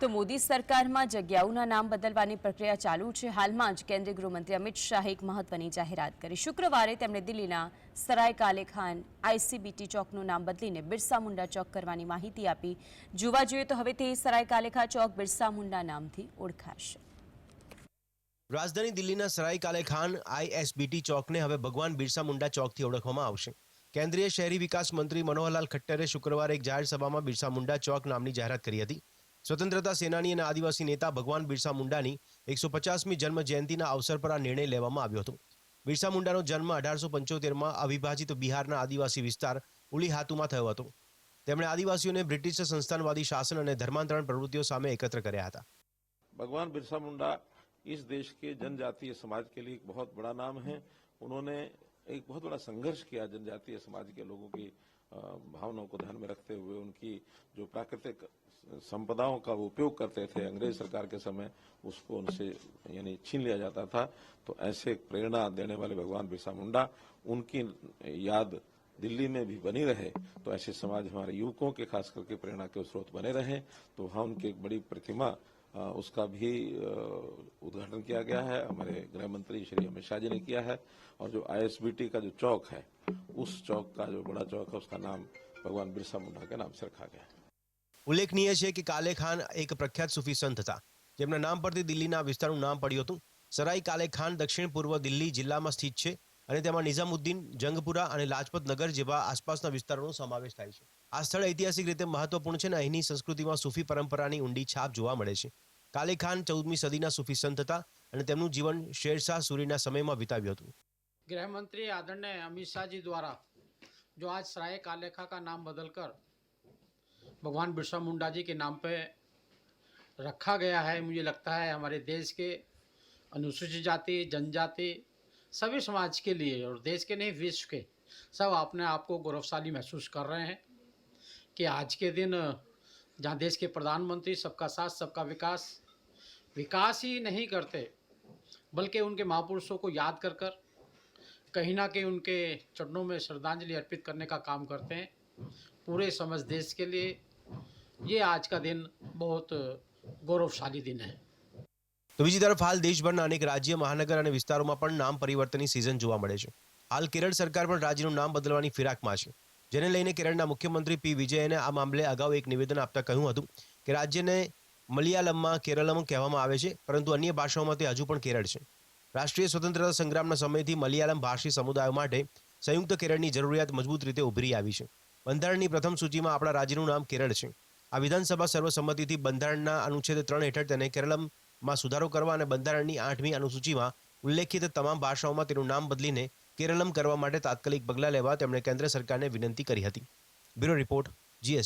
તો મોદી સરકારમાં જગ્યાઓના નામ બદલવાની પ્રક્રિયા ચાલુ છે. હાલમાં જ કેન્દ્રીય ગૃહમંત્રી અમિત શાહે એક મહત્વની જાહેરાત કરી. શુક્રવારે તેમણે દિલ્હીના સરાય કાલે ખાન આઈસીબીટી ચોકનું નામ બદલીને બિરસા મુંડા ચોક કરવાની માહિતી આપી. જોવા જોઈએ તો હવે તે સરાય કાલેખા ચોક બિરસા મુંડા નામથી ઓળખાશે. રાજધાની દિલ્હીના સરાય કાલે ખાન આઈએસબીટી ચોકને હવે ભગવાન બિરસા મુંડા ચોકથી ઓળખવામાં આવશે. કેન્દ્રીય શહેરી વિકાસ મંત્રી મનોહરલાલ ખટ્ટરે શુક્રવારે એક જાહેર સભામાં બિરસા મુંડા ચોક નામની જાહેરાત કરી હતી. સ્વતંત્રતા સેનાની અને આદિવાસી નેતા ભગવાન બિરસા મુંડાની એકસો પચાસમી જન્મ જયંતિના અવસર પર આ નિર્ણય લેવામાં આવ્યો હતો બિરસા મુંડાનો જન્મ અઢારસો પંચોતેરમાં અવિભાજિત બિહારના આદિવાસી વિસ્તાર ઉલી હાતુમાં થયો હતો તેમણે આદિવાસીઓને બ્રિટિશ સંસ્થાનવાદી શાસન અને ધર્માંતરણ પ્રવૃત્તિઓ સામે એકત્ર કર્યા હતા भगवान बिरसा मुंडा इस देश के जनजातीय समाज के लिए एक बहुत बड़ा नाम है उन्होंने एक बहुत बड़ा संघर्ष किया जनजातीय समाज के लोगों की भावनाओं को ध्यान में रखते हुए, उनकी जो प्राकृतिक संपदाओं का उपयोग करते थे अंग्रेज़ सरकार के समय, उसको उनसे, यानी छीन लिया जाता था। तो ऐसे प्रेरणा देने वाले भगवान बिरसा मुंडा, उनकी याद दिल्ली में भी बनी रहे तो ऐसे समाज हमारे युवकों के खास करके प्रेरणा के स्रोत बने रहे तो वहाँ उनकी एक बड़ी प्रतिमा उसका भी अ, उद्घाटन किया गया है हमारे गृह मंत्री श्री अमित शाह जी ने किया है और जो आईएसबीटी का जो चौक है उस चौक का जो बड़ा चौक है उसका नाम भगवान बिरसा मुंडा के नाम से रखा गया है ઉલ્લેખનીય છે કે કાલે ખાન એક પ્રખ્યાત સૂફી સંત હતા જેમના નામ પરથી દિલ્હીના વિસ્તારનું નામ પડ્યું હતું સરાઈ કાલે ખાન દક્ષિણ પૂર્વ દિલ્હી જિલ્લામાં સ્થિત છે અને તેમાં નિઝામુદ્દીન જંગપુરા અને લાજપત નગર જેવા આસપાસના વિસ્તારોનો સમાવેશ થાય છે આ સ્થળ ઐતિહાસિક રીતે મહત્વપૂર્ણ છે અને અહીંની સંસ્કૃતિમાં સૂફી પરંપરાની ઊંડી છાપ જોવા મળે છે કાલે ખાન ચૌદમી સદીના સૂફી સંત હતા અને તેમનું જીવન શેરશાહ સૂરીના સમયમાં વિતાવ્યું હતું गृह मंत्री आदरणीय अमित शाह जी द्वारा जो आज सराय कालेखा का नाम बदलकर भगवान बिरसा मुंडा जी के नाम पे रखा गया है मुझे लगता है हमारे देश के अनुसूचित जाति जनजाति सभी समाज के लिए और देश के नहीं विश्व के सब अपने आप को गौरवशाली महसूस कर रहे हैं कि आज के दिन जहाँ देश के प्रधानमंत्री सबका साथ सबका विकास विकास ही नहीं करते बल्कि उनके महापुरुषों को याद कर कर कहीं ना कहीं उनके चरणों में श्रद्धांजलि अर्पित करने का काम करते हैं पूरे समझ देश के लिए ये आज का दिन बहुत गौरवशाली दिन है તો બીજી તરફ હાલ દેશભરના અનેક રાજ્ય મહાનગર અને વિસ્તારોમાં પણ નામ પરિવર્તનની સિઝન જોવા મળે છે હાલ કેરળ સરકાર પણ રાજ્યનું નામ બદલવાની ફિરાકમાં છે જેને લઈને કેરળના મુખ્યમંત્રી પી વિજયને આ મામલે અગાઉ એક નિવેદન આપતા કહ્યું હતું કે રાજ્યને મલયાલમમાં કેરળમ કહેવામાં આવે છે, પરંતુ અન્ય ભાષાઓમાં તે હજુ પણ કેરળ છે. રાષ્ટ્રીય સ્વતંત્રતા સંગ્રામના સમયથી મલયાલમ ભાષી સમુદાયો માટે સંયુક્ત કેરળની જરૂરિયાત મજબૂત રીતે ઉભરી આવી છે. બંધારણની પ્રથમ સૂચિમાં આપણા રાજ્યનું નામ કેરળ છે. આ વિધાનસભા સર્વસંમતિથી બંધારણના અનુચ્છેદ ત્રણ હેઠળ તેને કેરળમમાં સુધારો કરવા અને બંધારણની આઠમી અનુસૂચિમાં ઉલ્લેખિત તમામ ભાષાઓમાં તેનું નામ બદલીને કેરળમ કરવા માટે તાત્કાલિક પગલાં લેવા તેમણે કેન્દ્ર સરકારને વિનંતી કરી હતી. Bureau report, GS.